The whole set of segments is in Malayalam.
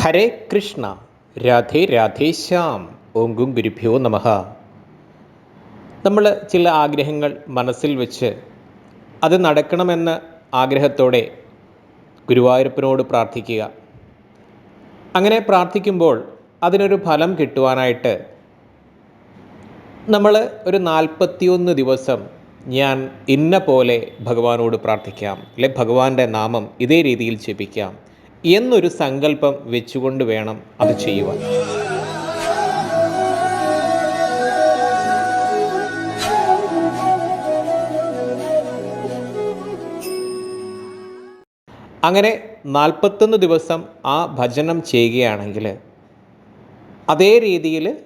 ഹരേ കൃഷ്ണ രാധേ രാധേ ശ്യാം ഓം ഓങ്കും ഗുരുഭ്യോ നമഹ നമ്മൾ ചില ആഗ്രഹങ്ങൾ മനസ്സിൽ വെച്ച് അത് നടക്കണമെന്ന ആഗ്രഹത്തോടെ ഗുരുവായൂരപ്പനോട് പ്രാർത്ഥിക്കുക. അങ്ങനെ പ്രാർത്ഥിക്കുമ്പോൾ അതിനൊരു ഫലം കിട്ടുവാനായിട്ട് നമ്മൾ ഒരു നാൽപ്പത്തിയൊന്ന് ദിവസം ഞാൻ ഇന്ന പോലെ ഭഗവാനോട് പ്രാർത്ഥിക്കാം. അല്ലെ ഭഗവാന്റെ നാമം ഇതേ രീതിയിൽ ജപിക്കാം. എന്നൊരു സങ്കല്പം വെച്ചുകൊണ്ട് വേണം അത് ചെയ്യുവാൻ. അങ്ങനെ നാൽപ്പത്തൊന്ന് ദിവസം ആ ഭജനം ചെയ്യുകയാണെങ്കിൽ അതേ രീതിയിൽ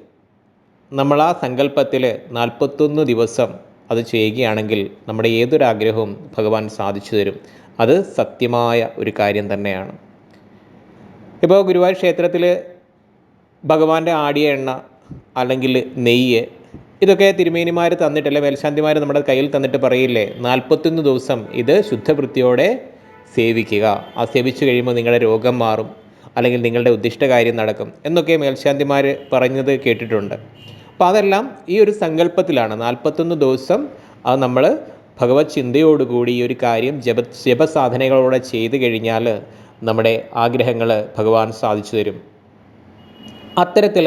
നമ്മൾ ആ സങ്കല്പത്തിൽ നാൽപ്പത്തൊന്ന് ദിവസം അത് ചെയ്യുകയാണെങ്കിൽ നമ്മുടെ ഏതൊരാഗ്രഹവും ഭഗവാൻ സാധിച്ചു തരും. അത് സത്യമായ ഒരു കാര്യം തന്നെയാണ്. ഇപ്പോൾ ഗുരുവായൂർ ക്ഷേത്രത്തിൽ ഭഗവാന്റെ ആടിയ എണ്ണ അല്ലെങ്കിൽ നെയ്യ് ഇതൊക്കെ തിരുമേനിമാർ തന്നിട്ടല്ലേ മേൽശാന്തിമാർ നമ്മുടെ കയ്യിൽ തന്നിട്ട് പറയില്ലേ നാൽപ്പത്തൊന്ന് ദിവസം ഇത് ശുദ്ധവൃത്തിയോടെ സേവിക്കുക. ആ സേവിച്ചു കഴിയുമ്പോൾ നിങ്ങളുടെ രോഗം മാറും അല്ലെങ്കിൽ നിങ്ങളുടെ ഉദ്ദിഷ്ട കാര്യം നടക്കും എന്നൊക്കെ മേൽശാന്തിമാർ പറഞ്ഞത് കേട്ടിട്ടുണ്ട്. അപ്പോൾ അതെല്ലാം ഈ ഒരു സങ്കല്പത്തിലാണ്. നാൽപ്പത്തൊന്ന് ദിവസം അത് നമ്മൾ ഭഗവത് ചിന്തയോടുകൂടി ഈ ഒരു കാര്യം ജപ ജപസാധനകളോടെ ചെയ്തു കഴിഞ്ഞാൽ നമ്മുടെ ആഗ്രഹങ്ങൾ ഭഗവാൻ സാധിച്ചു തരും. അത്തരത്തിൽ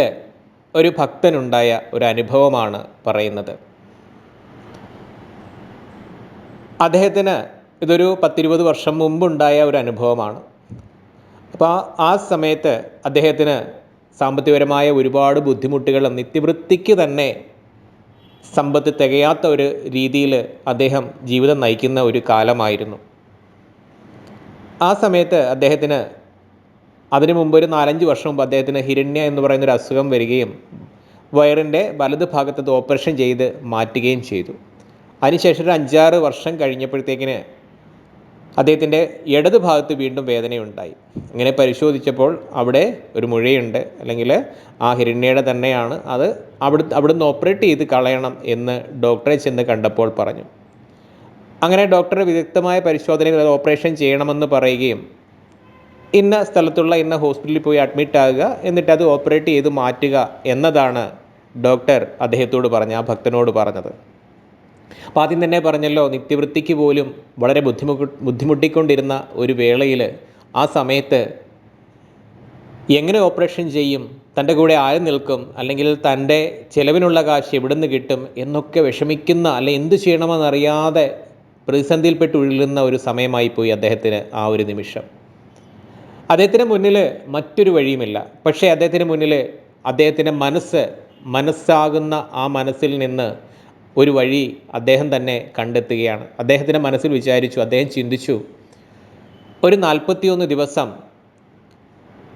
ഒരു ഭക്തനുണ്ടായ ഒരു അനുഭവമാണ് പറയുന്നത്. അദ്ദേഹത്തിന് ഇതൊരു പത്തിരുപത് വർഷം മുമ്പുണ്ടായ ഒരു അനുഭവമാണ്. അപ്പോൾ ആ സമയത്ത് അദ്ദേഹത്തിന് സാമ്പത്തികപരമായ ഒരുപാട് ബുദ്ധിമുട്ടുകൾ നിത്യവൃത്തിക്ക് തന്നെ സമ്പത്ത് തികയാത്ത ഒരു രീതിയിൽ അദ്ദേഹം ജീവിതം നയിക്കുന്ന ഒരു കാലമായിരുന്നു. ആ സമയത്ത് അദ്ദേഹത്തിന് അതിനു മുമ്പ് ഒരു നാലഞ്ച് വർഷം മുമ്പ് അദ്ദേഹത്തിന് ഹിരണ്യ എന്ന് പറയുന്ന ഒരു അസുഖം വരികയും വയറിന്റെ വലത് ഭാഗത്തത് ഓപ്പറേഷൻ ചെയ്ത് മാറ്റുകയും ചെയ്തു. അതിനുശേഷം ഒരു അഞ്ചാറ് വർഷം കഴിഞ്ഞപ്പോഴത്തേക്കിന് അദ്ദേഹത്തിന്റെ ഇടത് ഭാഗത്ത് വീണ്ടും വേദനയുണ്ടായി. അങ്ങനെ പരിശോധിച്ചപ്പോൾ അവിടെ ഒരു മുഴയുണ്ട്. അല്ലെങ്കിൽ ആ ഹിരണ്യയുടെ തന്നെയാണ് അത് അവിടെ അവിടുന്ന് ഓപ്പറേറ്റ് ചെയ്ത് കളയണം എന്ന് ഡോക്ടറെ ചെന്ന് കണ്ടപ്പോൾ പറഞ്ഞു. അങ്ങനെ ഡോക്ടർ വിദഗ്ധമായ പരിശോധനയിൽ അത് ഓപ്പറേഷൻ ചെയ്യണമെന്ന് പറയുകയും ഇന്ന സ്ഥലത്തുള്ള ഇന്ന ഹോസ്പിറ്റലിൽ പോയി അഡ്മിറ്റ് ആകുക എന്നിട്ട് അത് ഓപ്പറേറ്റ് ചെയ്ത് മാറ്റുക എന്നതാണ് ഡോക്ടർ അദ്ദേഹത്തോട് പറഞ്ഞ ആ ഭക്തനോട് പറഞ്ഞത്. അപ്പം ആദ്യം തന്നെ പറഞ്ഞല്ലോ നിത്യവൃത്തിക്ക് പോലും വളരെ ബുദ്ധിമുട്ട് ബുദ്ധിമുട്ടിക്കൊണ്ടിരുന്ന ഒരു വേളയിൽ ആ സമയത്ത് എങ്ങനെ ഓപ്പറേഷൻ ചെയ്യും തന്റെ കൂടെ ആര് നിൽക്കും അല്ലെങ്കിൽ തന്റെ ചിലവിനുള്ള കാശ് എവിടെ നിന്ന് കിട്ടും എന്നൊക്കെ വിഷമിക്കുന്ന അല്ലെ എന്ത് ചെയ്യണമെന്നറിയാതെ പ്രതിസന്ധിയിൽപ്പെട്ട് ഉഴലുന്ന ഒരു സമയമായി പോയി അദ്ദേഹത്തിന് ആ ഒരു നിമിഷം. അദ്ദേഹത്തിന് മുന്നിൽ മറ്റൊരു വഴിയുമില്ല. പക്ഷേ അദ്ദേഹത്തിന് മുന്നിൽ അദ്ദേഹത്തിന്റെ മനസ്സ് മനസ്സാകുന്ന ആ മനസ്സിൽ നിന്ന് ഒരു വഴി അദ്ദേഹം തന്നെ കണ്ടെത്തുകയാണ്. അദ്ദേഹത്തിന്റെ മനസ്സിൽ വിചാരിച്ചു അദ്ദേഹം ചിന്തിച്ചു ഒരു നാൽപ്പത്തിയൊന്ന് ദിവസം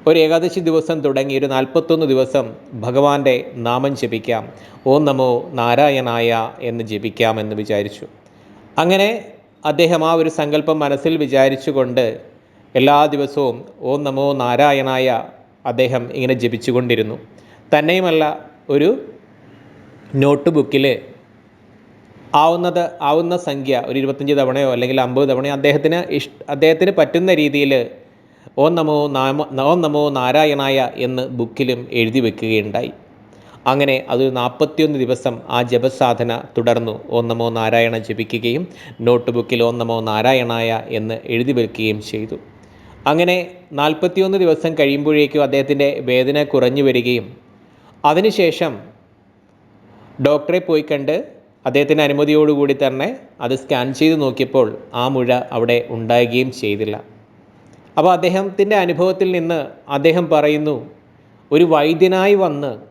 ഒരു ഏകാദശി ദിവസം തുടങ്ങി ഒരു നാൽപ്പത്തൊന്ന് ദിവസം ഭഗവാന്റെ നാമം ജപിക്കാം. ഓം നമോ നാരായണായ എന്ന് ജപിക്കാം എന്ന് വിചാരിച്ചു. അങ്ങനെ അദ്ദേഹം ആ ഒരു സങ്കല്പം മനസ്സിൽ വിചാരിച്ചുകൊണ്ട് എല്ലാ ദിവസവും ഓം നമോ നാരായണായ അദ്ദേഹം ഇങ്ങനെ ജപിച്ചുകൊണ്ടിരുന്നു. തന്നെയുമല്ല ഒരു നോട്ട് ബുക്കിൽ ആവുന്നത് ആവുന്ന സംഖ്യ ഒരു ഇരുപത്തഞ്ച് തവണയോ അല്ലെങ്കിൽ അമ്പത് തവണയോ അദ്ദേഹത്തിന് ഇഷ് അദ്ദേഹത്തിന് പറ്റുന്ന രീതിയിൽ ഓം നമോ നാമ ഓം നമോ നാരായണായ എന്ന് ബുക്കിലും എഴുതി വെക്കുകയുണ്ടായി. അങ്ങനെ അത് നാൽപ്പത്തിയൊന്ന് ദിവസം ആ ജപസാധന തുടർന്നു. ഓം നാരായണ ജപിക്കുകയും നോട്ട് ബുക്കിൽ ഓം നാരായണായ എന്ന് എഴുതി വെക്കുകയും ചെയ്തു. അങ്ങനെ നാൽപ്പത്തിയൊന്ന് ദിവസം കഴിയുമ്പോഴേക്കും അദ്ദേഹത്തിന്റെ വേദന കുറഞ്ഞു വരികയും അതിനുശേഷം ഡോക്ടറെ പോയി കണ്ട് അദ്ദേഹത്തിന്റെ അനുമതിയോടുകൂടി തന്നെ അത് സ്കാൻ ചെയ്ത് നോക്കിയപ്പോൾ ആ മുഴ അവിടെ ഉണ്ടാകുകയും ചെയ്തില്ല. അപ്പോൾ അദ്ദേഹത്തിന്റെ അനുഭവത്തിൽ നിന്ന് അദ്ദേഹം പറയുന്നു ഒരു വൈദ്യനായി വന്ന്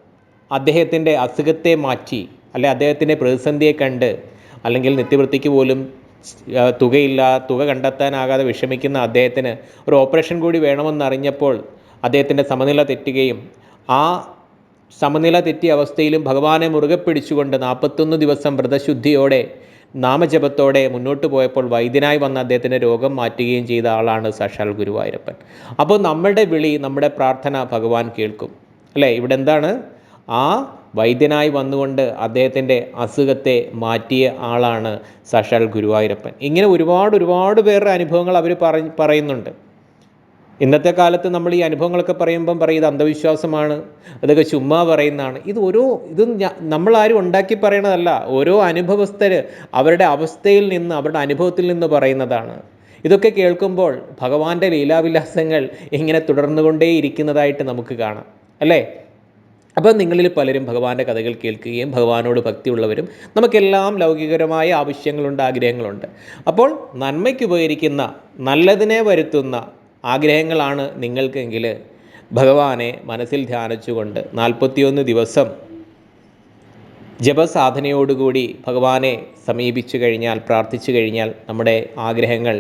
അദ്ദേഹത്തിന്റെ അസുഖത്തെ മാറ്റി അല്ലെ അദ്ദേഹത്തിന്റെ പ്രതിസന്ധിയെ കണ്ട് അല്ലെങ്കിൽ നിത്യവൃത്തിക്ക് പോലും തുകയില്ല തുക കണ്ടെത്താനാകാതെ വിഷമിക്കുന്ന അദ്ദേഹത്തിന് ഒരു ഓപ്പറേഷൻ കൂടി വേണമെന്നറിഞ്ഞപ്പോൾ അദ്ദേഹത്തിന്റെ സമനില തെറ്റുകയും ആ സമനില തെറ്റിയ അവസ്ഥയിലും ഭഗവാനെ മുറുകെ പിടിച്ചുകൊണ്ട് നാൽപ്പത്തൊന്ന് ദിവസം വ്രതശുദ്ധിയോടെ നാമജപത്തോടെ മുന്നോട്ട് പോയപ്പോൾ വൈദ്യനായി വന്ന അദ്ദേഹത്തിന്റെ രോഗം മാറ്റുകയും ചെയ്ത ആളാണ് സാക്ഷാൽ ഗുരുവായൂരപ്പൻ. അപ്പോൾ നമ്മുടെ വിളി നമ്മുടെ പ്രാർത്ഥന ഭഗവാൻ കേൾക്കും. അല്ലേ? ഇവിടെ എന്താണ്? ആ വൈദ്യനായി വന്നുകൊണ്ട് അദ്ദേഹത്തിന്റെ അസുഖത്തെ മാറ്റിയ ആളാണ് സാക്ഷാൽ ഗുരുവായൂരപ്പൻ. ഇങ്ങനെ ഒരുപാട് ഒരുപാട് പേരുടെ അനുഭവങ്ങൾ അവർ പറയുന്നുണ്ട്. ഇന്നത്തെ കാലത്ത് നമ്മൾ ഈ അനുഭവങ്ങളൊക്കെ പറയുമ്പം പറയും ഇത് അന്ധവിശ്വാസമാണ് അതൊക്കെ ചുമ്മാ പറയുന്നതാണ്. ഇത് ഓരോ ഇത് നമ്മളാരും ഉണ്ടാക്കി പറയണതല്ല. ഓരോ അനുഭവസ്ഥർ അവരുടെ അവസ്ഥയിൽ നിന്ന് അവരുടെ അനുഭവത്തിൽ നിന്ന് പറയുന്നതാണ്. ഇതൊക്കെ കേൾക്കുമ്പോൾ ഭഗവാന്റെ ലീലാവിലാസങ്ങൾ ഇങ്ങനെ തുടർന്നുകൊണ്ടേയിരിക്കുന്നതായിട്ട് നമുക്ക് കാണാം. അല്ലേ? അപ്പോൾ നിങ്ങളിൽ പലരും ഭഗവാന്റെ കഥകൾ കേൾക്കുകയും ഭഗവാനോട് ഭക്തിയുള്ളവരും നമുക്കെല്ലാം ലൗകികരമായ ആവശ്യങ്ങളുണ്ട് ആഗ്രഹങ്ങളുണ്ട്. അപ്പോൾ നന്മയ്ക്ക് ഉപകരിക്കുന്ന നല്ലതിനെ വരുത്തുന്ന ആഗ്രഹങ്ങളാണ് നിങ്ങൾക്കെങ്കിൽ ഭഗവാനെ മനസ്സിൽ ധ്യാനിച്ചുകൊണ്ട് നാൽപ്പത്തിയൊന്ന് ദിവസം ജപസാധനയോടുകൂടി ഭഗവാനെ സമീപിച്ചു കഴിഞ്ഞാൽ പ്രാർത്ഥിച്ചു കഴിഞ്ഞാൽ നമ്മുടെ ആഗ്രഹങ്ങൾ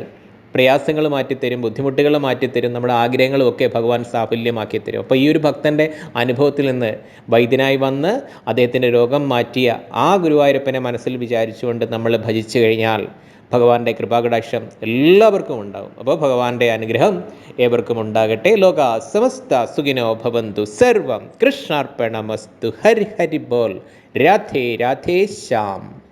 പ്രയാസങ്ങൾ മാറ്റിത്തരും ബുദ്ധിമുട്ടുകൾ മാറ്റിത്തരും നമ്മുടെ ആഗ്രഹങ്ങളും ഒക്കെ ഭഗവാൻ സാഫല്യമാക്കി തരും. അപ്പോൾ ഈ ഒരു ഭക്തന്റെ അനുഭവത്തിൽ നിന്ന് വൈദ്യനായി വന്ന് അദ്ദേഹത്തിന്റെ രോഗം മാറ്റിയ ആ ഗുരുവായൂരപ്പനെ മനസ്സിൽ വിചാരിച്ചുകൊണ്ട് നമ്മൾ ഭജിച്ചു കഴിഞ്ഞാൽ ഭഗവാന്റെ കൃപാകടാക്ഷം എല്ലാവർക്കും ഉണ്ടാകും അപ്പോൾ ഭഗവാന്റെ അനുഗ്രഹം ഏവർക്കും ഉണ്ടാകട്ടെ. ലോക സമസ്ത സുഖിനോ ഭവന്തു. സർവം കൃഷ്ണാർപ്പണമസ്തു. ഹരി ഹരി ബോൽ രാധേ രാധേ ശ്യാം.